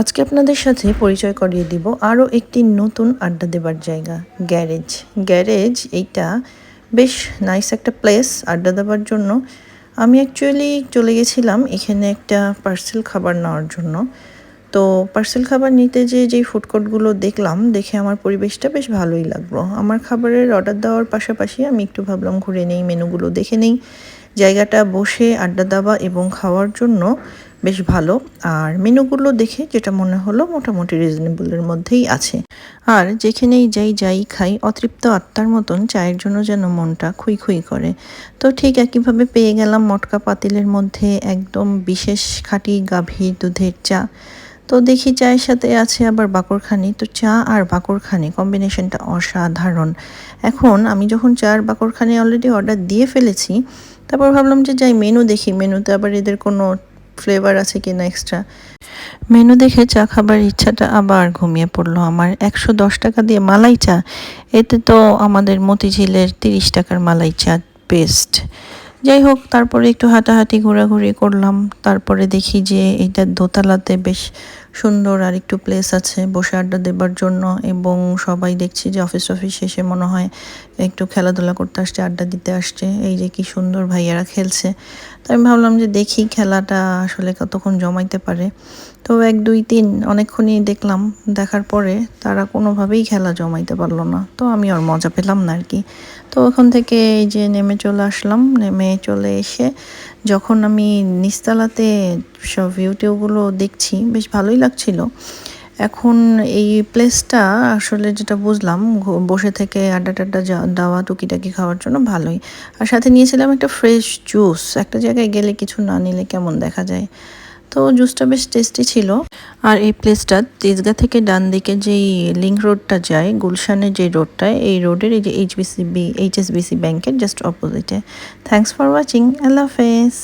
আজকে আপনাদের সাথে পরিচয় করিয়ে দিব আরও একটি নতুন আড্ডা দেবার জায়গা, গ্যারেজ। গ্যারেজ এইটা বেশ নাইস একটা প্লেস আড্ডা দেবার জন্য। আমি অ্যাকচুয়ালি চলে গেছিলাম এখানে একটা পার্সেল খাবার নেওয়ার জন্য। তো পার্সেল খাবার নিতে যে যেই ফুড কোর্টগুলো দেখলাম, দেখে আমার পরিবেশটা বেশ ভালোই লাগল। আমার খাবারের অর্ডার দেওয়ার পাশাপাশি আমি একটু ভাবলাম ঘুরে নেই মেনুগুলো দেখে নেই। জায়গাটা বসে আড্ডা দেওয়া এবং খাওয়ার জন্য বেশ ভালো। আর মেনুগুলো দেখে যেটা মনে হলো মোটামুটি রিজনেবলের মধ্যেই আছে। আর যেখানেই যাই যাই খাই, অতৃপ্ত আত্মার মতন চায়ের জন্য যেন মনটা খুই খুই করে। তো ঠিক একইভাবে পেয়ে গেলাম মটকা পাতিলের মধ্যে একদম বিশেষ খাঁটি গাভী দুধের চা। তো দেখি চায়ের সাথে আছে আবার বাকরখানি। তো চা আর বাকরখানি কম্বিনেশনটা অসাধারণ। এখন আমি যখন চা আর বাকরখানি অলরেডি অর্ডার দিয়ে ফেলেছি, তারপর ভাবলাম যে যাই মেনু দেখি। মেনুতে আবার এদের কোনো ফ্লেভার আছে কি না এক্সট্রা মেনু দেখে চা খাবার ইচ্ছাটা আবার ঘুমিয়ে পড়ল আমার। একশো দশ টাকা দিয়ে মালাই চা। এতে তো আমাদের মতিঝিলের তিরিশ টাকার মালাই চা বেস্ট যাই হোক, তারপরে একটু হাঁটাহাঁটি, ঘোরাঘুরি করলাম। তারপরে দেখি যে এইটা দোতলাতে বেশ সুন্দর আর একটু প্লেস আছে বসে আড্ডা দেবার জন্য এবং সবাই দেখছি যে অফিস অফিস শেষে মনে হয় একটু খেলাধুলা করতে আসছে, আড্ডা দিতে আসছে। এই যে কি সুন্দর ভাইয়ারা খেলছে। তো আমি ভাবলাম যে দেখি খেলাটা আসলে কতক্ষণ জমাইতে পারে। তো এক, দুই, তিন অনেকক্ষণই দেখলাম। দেখার পরে তারা কোনোভাবেই খেলা জমাইতে পারল না। তো আমি আর মজা পেলাম না আর কি তো ওখান থেকে এই যে নেমে চলে আসলাম। নেমে চলে এসে যখন আমি নিস্তালাতে সব ভিউটিউগুলো দেখছি, বেশ ভালোই লাগছিল। এখন এই প্লেসটা আসলে যেটা বুঝলাম বসে থেকে আড্ডা টাড্ডা দেওয়া, টুকিটাকি খাওয়ার জন্য ভালোই। আর সাথে নিয়েছিলাম একটা ফ্রেশ জুস একটা জায়গায় গেলে কিছু না নিলে কেমন দেখা যায়? তো জুসটা বেশ টেস্টি ছিল। আর এই প্লেসটা তেজগা থেকে ডান দিকে যেই লিঙ্ক রোডটা যায় গুলশানের যে রোডটায় এই রোডের এই যে এইচবিসিবি এইচএসবিসি ব্যাংকের জাস্ট অপোজিটে থ্যাংকস ফর ওয়াচিং আল্লাহ হাফেজ